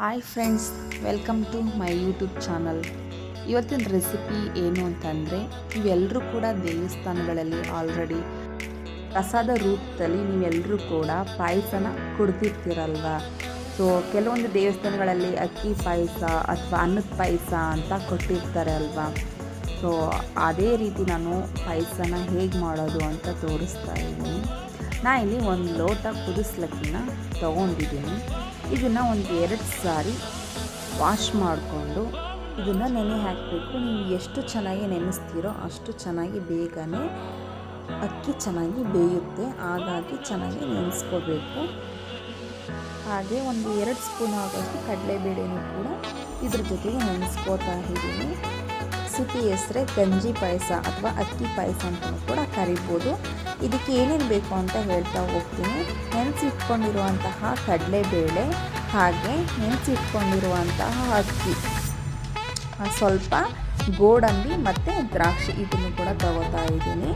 Hi friends, welcome to my YouTube channel. ಇವತ್ತಿನ recipe ಏನು ಅಂತಂದರೆ ನೀವೆಲ್ಲರೂ ಕೂಡ ದೇವಸ್ಥಾನಗಳಲ್ಲಿ ಆಲ್ರೆಡಿ ಪ್ರಸಾದ ರೂಪದಲ್ಲಿ ನೀವೆಲ್ಲರೂ ಕೂಡ ಪಾಯಸನ ಕುಡ್ದಿರ್ತೀರಲ್ವ? ಸೊ ಕೆಲವೊಂದು ದೇವಸ್ಥಾನಗಳಲ್ಲಿ ಅಕ್ಕಿ ಪಾಯಸ ಅಥವಾ ಅನ್ನದ ಪಾಯಸ ಅಂತ ಕೊಟ್ಟಿರ್ತಾರೆ ಅಲ್ವಾ? ಸೊ ಅದೇ ರೀತಿ ನಾನು ಪಾಯಸನ ಹೇಗೆ ಮಾಡೋದು ಅಂತ ತೋರಿಸ್ತಾ ಇದ್ದೀನಿ. ನಾ ಇಲ್ಲಿ ಒಂದು ಲೋಟ ಕುದಿಸ್ಲಕ್ಕಿನ ತೊಗೊಂಡಿದ್ದೀನಿ. ಇದನ್ನು ಒಂದು ಎರಡು ಸಾರಿ ವಾಶ್ ಮಾಡಿಕೊಂಡು ಇದನ್ನು ನೆನೆ ಹಾಕಬೇಕು. ನೀವು ಎಷ್ಟು ಚೆನ್ನಾಗಿ ನೆನೆಸ್ತೀರೋ ಅಷ್ಟು ಚೆನ್ನಾಗಿ ಬೇಗನೆ ಅಕ್ಕಿ ಚೆನ್ನಾಗಿ ಬೇಯುತ್ತೆ. ಹಾಗಾಗಿ ಚೆನ್ನಾಗಿ ನೆನೆಸ್ಕೋಬೇಕು. ಹಾಗೆ ಒಂದು ಎರಡು ಸ್ಪೂನ್ ಆಗೋಷ್ಟು ಕಡಲೆಬೇಳೆನೂ ಕೂಡ ಇದ್ರ ಜೊತೆಗೆ ನೆನೆಸ್ಕೋತಾ ಇದ್ದೀನಿ. ಸಿಟಿ ಹೆಸರೇ ಗಂಜಿ ಪಾಯಸ ಅಥವಾ ಅಕ್ಕಿ ಪಾಯಸ ಅಂತಲೂ ಕೂಡ ಕರಿಬೋದು. ಇದಕ್ಕೆ ಏನೇನು ಬೇಕು ಅಂತ ಹೇಳ್ತಾ ಹೋಗ್ತೀನಿ. ನೆನೆಸಿಟ್ಕೊಂಡಿರುವಂತಹ ಕಡಲೆಬೇಳೆ ಹಾಗೆ ನೆನೆಸಿಟ್ಕೊಂಡಿರುವಂತಹ ಅಕ್ಕಿ. ಸ್ವಲ್ಪ ಗೋಡಂಬಿ ಮತ್ತು ದ್ರಾಕ್ಷಿ ಇದನ್ನು ಕೂಡ ತಗೋತಾ ಇದ್ದೀನಿ.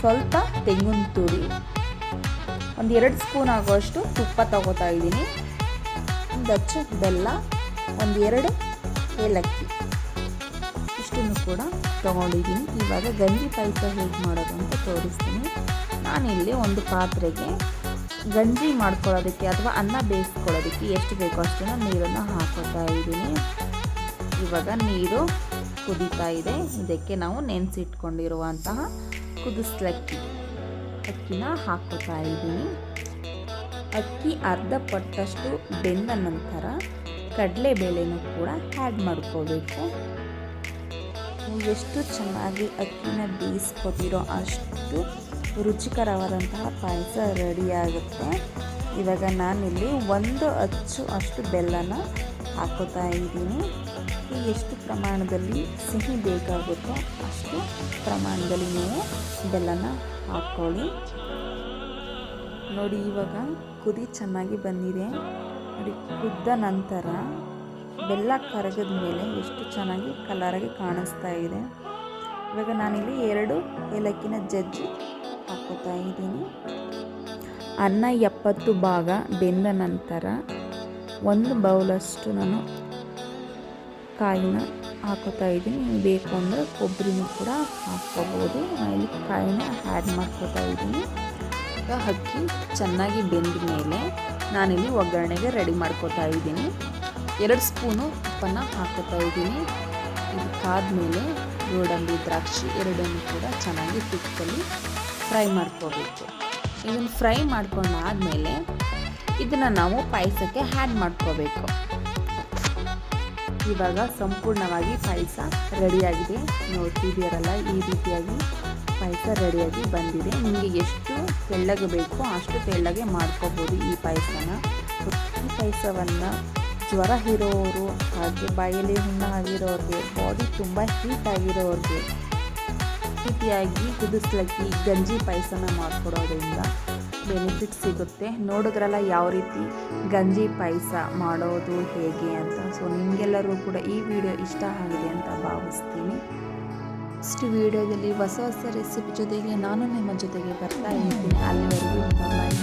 ಸ್ವಲ್ಪ ತೆಂಗಿನ ತುರಿ, ಒಂದು ಎರಡು ಸ್ಪೂನ್ ಆಗುವಷ್ಟು ತುಪ್ಪ ತಗೋತಾ ಇದ್ದೀನಿ. ಒಂದು ಅಚ್ಚು ಬೆಲ್ಲ, ಒಂದು ಎರಡು ಏಲಕ್ಕಿ. ಇಷ್ಟನ್ನು ಕೂಡ ತೊಗೊಂಡಿದ್ದೀನಿ. ಇವಾಗ ಗಂಜಿ ಪಾಯಸ ಹೇಗೆ ಮಾಡೋದು ಅಂತ ತೋರಿಸ್ತೀನಿ. ನಾನಿಲ್ಲಿ ಒಂದು ಪಾತ್ರೆಗೆ ಗಂಜಿ ಮಾಡ್ಕೊಳ್ಳೋದಕ್ಕೆ ಅಥವಾ ಅನ್ನ ಬೇಯಿಸ್ಕೊಳ್ಳೋದಕ್ಕೆ ಎಷ್ಟು ಬೇಕೋ ಅಷ್ಟನ್ನು ನೀರನ್ನು ಹಾಕೋತಾ ಇದ್ದೀನಿ. ಇವಾಗ ನೀರು ಕುದೀತಾ ಇದೆ. ಇದಕ್ಕೆ ನಾವು ನೆನೆಸಿಟ್ಕೊಂಡಿರುವಂತಹ ಕುದಿಸ್ಲಕ್ಕಿ. ಅಕ್ಕಿನ ಹಾಕೋತಾ ಇದ್ದೀನಿ. ಅಕ್ಕಿ ಅರ್ಧ ಪಟ್ಟಷ್ಟು ಬೆಂದ ನಂತರ ಕಡಲೆಬೇಳೆನೂ ಕೂಡ ಆ್ಯಡ್ ಮಾಡ್ಕೋಬೇಕು ನೀವು ಎಷ್ಟು ಚೆನ್ನಾಗಿ ಅಕ್ಕಿನ ಬೇಯಿಸ್ಕೊತೀರೋ ಅಷ್ಟು ರುಚಿಕರವಾದಂತಹ ಪಾಯಸ ರೆಡಿಯಾಗುತ್ತೆ. ಇವಾಗ ನಾನಿಲ್ಲಿ ಒಂದು ಅಚ್ಚು ಅಷ್ಟು ಬೆಲ್ಲನ ಹಾಕೋತಾ ಇದ್ದೀನಿ. ಎಷ್ಟು ಪ್ರಮಾಣದಲ್ಲಿ ಸಿಹಿ ಬೇಕಾಗುತ್ತೋ ಅಷ್ಟು ಪ್ರಮಾಣದಲ್ಲಿ ನೀವು ಬೆಲ್ಲನ ಹಾಕ್ಕೊಳ್ಳಿ. ನೋಡಿ, ಇವಾಗ ಕುದಿ ಚೆನ್ನಾಗಿ ಬಂದಿದೆ. ನೋಡಿ, ಕುದ್ದ ನಂತರ ಬೆಲ್ಲ ಕರಗದ ಮೇಲೆ ಎಷ್ಟು ಚೆನ್ನಾಗಿ ಕಲರಾಗಿ ಕಾಣಿಸ್ತಾ ಇದೆ. ಇವಾಗ ನಾನಿಲ್ಲಿ ಎರಡು ಏಲಕ್ಕಿನ ಜಜ್ಜಿ ಹಾಕೋತಾ ಇದ್ದೀನಿ. ಅನ್ನ ಎಪ್ಪತ್ತು ಭಾಗ ಬೆಂದ ನಂತರ ಒಂದು ಬೌಲಷ್ಟು ನಾನು ಕಾಯಿನ ಹಾಕೋತಾ ಇದ್ದೀನಿ. ಬೇಕು ಅಂದರೆ ಕೊಬ್ಬರಿನೂ ಕೂಡ ಹಾಕ್ಕೋಬೋದು. ಇಲ್ಲಿ ಕಾಯಿನ ಆ್ಯಡ್ ಮಾಡ್ಕೋತಾ ಇದ್ದೀನಿ. ಈಗ ಅಕ್ಕಿ ಚೆನ್ನಾಗಿ ಬೆಂದ ಮೇಲೆ ನಾನಿಲ್ಲಿ ಒಗ್ಗರಣೆಗೆ ರೆಡಿ ಮಾಡ್ಕೋತಾ ಇದ್ದೀನಿ. ಎರಡು ಸ್ಪೂನು ಉಪ್ಪನ್ನು ಹಾಕೋತಾ ಇದ್ದೀನಿ. ಇದು ಕಾದ್ಮೇಲೆ ಗೋಡಂಬಿ, ದ್ರಾಕ್ಷಿ ಎರಡನ್ನೂ ಕೂಡ ಚೆನ್ನಾಗಿ ತುಪ್ಪದಲ್ಲಿ ಫ್ರೈ ಮಾಡ್ಕೋಬೇಕು. ಇದನ್ನು ಫ್ರೈ ಮಾಡ್ಕೊಂಡಾದಮೇಲೆ ಇದನ್ನು ನಾವು ಪಾಯಸಕ್ಕೆ ಹ್ಯಾಡ್ ಮಾಡ್ಕೋಬೇಕು. ಇವಾಗ ಸಂಪೂರ್ಣವಾಗಿ ಪಾಯಸ ರೆಡಿಯಾಗಿದೆ. ನೋಡ್ತಿದ್ದೀರಲ್ಲ ಈ ರೀತಿಯಾಗಿ ಪಾಯಸ ರೆಡಿಯಾಗಿ ಬಂದಿದೆ. ನಿಮಗೆ ಎಷ್ಟು ತೆಳ್ಳಗೆ ಬೇಕೋ ಅಷ್ಟು ತೆಳ್ಳಗೆ ಮಾಡ್ಕೋಬೋದು ಈ ಪಾಯಸನ. ಈ ಪಾಯಸವನ್ನು ಜ್ವರ ಇರೋರು ಹಾಗೆ ಬಾಯಲ್ಲಿ ಹುಣ್ಣ ಆಗಿರೋರಿಗೆ ಬಾಡಿ ತುಂಬ ಹೀಟ್ ಆಗಿರೋರಿಗೆ ರೀತಿಯಾಗಿ ಕುದಿಸ್ಲಕ್ಕಿ ಗಂಜಿ ಪಾಯಸನ ಮಾಡಿಕೊಡೋದ್ರಿಂದ ಬೆನಿಫಿಟ್ ಸಿಗುತ್ತೆ. ನೋಡಿದ್ರಲ್ಲ ಯಾವ ರೀತಿ ಗಂಜಿ ಪಾಯಸ ಮಾಡೋದು ಹೇಗೆ ಅಂತ. ಸೊ ನಿಮಗೆಲ್ಲರೂ ಕೂಡ ಈ ವಿಡಿಯೋ ಇಷ್ಟ ಆಗಿದೆ ಅಂತ ಭಾವಿಸ್ತೀನಿ. ನೆಕ್ಸ್ಟ್ ವಿಡಿಯೋದಲ್ಲಿ ಹೊಸ ಹೊಸ ರೆಸಿಪಿ ಜೊತೆಗೆ ನಾನು ನಿಮ್ಮ ಜೊತೆಗೆ ಬರ್ತಾ ಇರ್ತೀನಿ ಅಲ್ಲಿವರೆಗೂ ಬಾಯ್